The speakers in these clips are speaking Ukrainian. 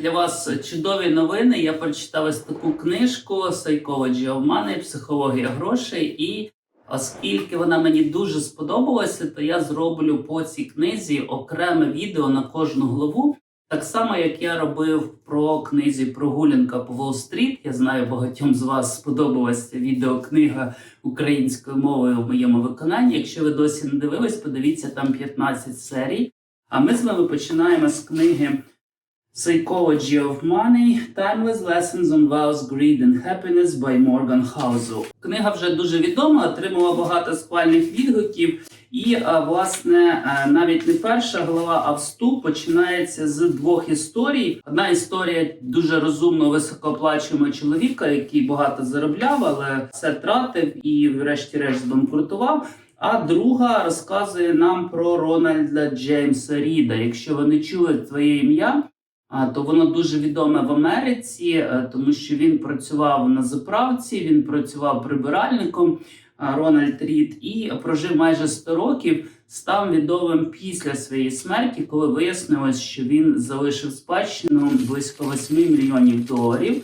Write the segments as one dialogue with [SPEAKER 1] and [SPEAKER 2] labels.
[SPEAKER 1] для вас чудові новини. Я прочитав ось таку книжку Psychology of Money, психологія грошей. І оскільки вона мені дуже сподобалася, то я зроблю по цій книзі окреме відео на кожну главу. Так само, як я робив про книзі Прогулянка по Уолл-стріт. Я знаю, багатьом з вас сподобалася відеокнига українською мовою в моєму виконанні. Якщо ви досі не дивились, подивіться там 15 серій. А ми з вами починаємо з книги Psychology of Money Timeless Lessons on Wealth, Greed and Happiness by Morgan Housel. Книга вже дуже відома, отримала багато схвальних відгуків. І власне навіть не перша глава, а вступ починається з двох історій. Одна історія дуже розумного високооплачуємого чоловіка, який багато заробляв, але все тратив і, врешті-решт, збанкрутував. А друга розказує нам про Рональда Джеймса Ріда. Якщо ви не чули твоє ім'я, то воно дуже відоме в Америці, е, тому що він працював на заправці, він працював прибиральником Рональд Рід і прожив майже 100 років. Став відомим після своєї смерті, коли вияснилось, що він залишив спадщину близько 8 мільйонів доларів.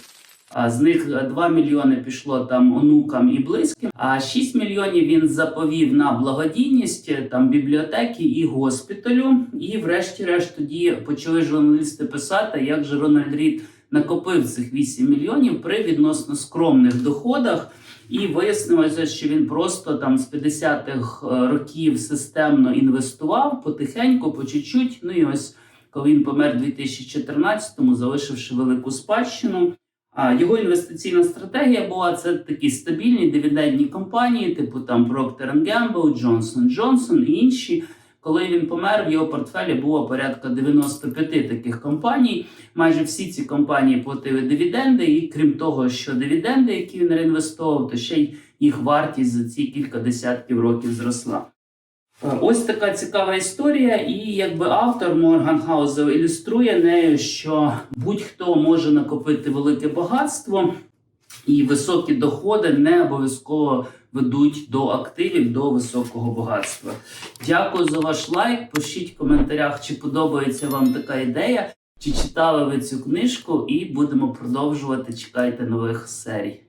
[SPEAKER 1] З них 2 мільйони пішло там онукам і близьким. А 6 мільйонів він заповів на благодійність там бібліотеки і госпіталю. І, врешті-решт, тоді почали журналісти писати, як же Рональд Рід накопив цих 8 мільйонів при відносно скромних доходах. І вияснилося, що він просто там з 50-х років системно інвестував потихеньку, по чуть-чуть. Ну і ось коли він помер у 2014-му, залишивши велику спадщину. Його інвестиційна стратегія була це такі стабільні дивідендні компанії, типу там Procter Gamble, Johnson Johnson і інші. Коли він помер, в його портфелі було порядка 95 таких компаній. Майже всі ці компанії платили дивіденди, і крім того, що дивіденди, які він реінвестував, то ще й їх вартість за ці кілька десятків років зросла. Ось така цікава історія, і якби автор Морган Хаузел ілюструє нею, що будь-хто може накопити велике багатство, і високі доходи не обов'язково ведуть до активів, до високого багатства. Дякую за ваш лайк. Пишіть в коментарях, чи подобається вам така ідея, чи читали ви цю книжку, і будемо продовжувати. Чекайте нових серій.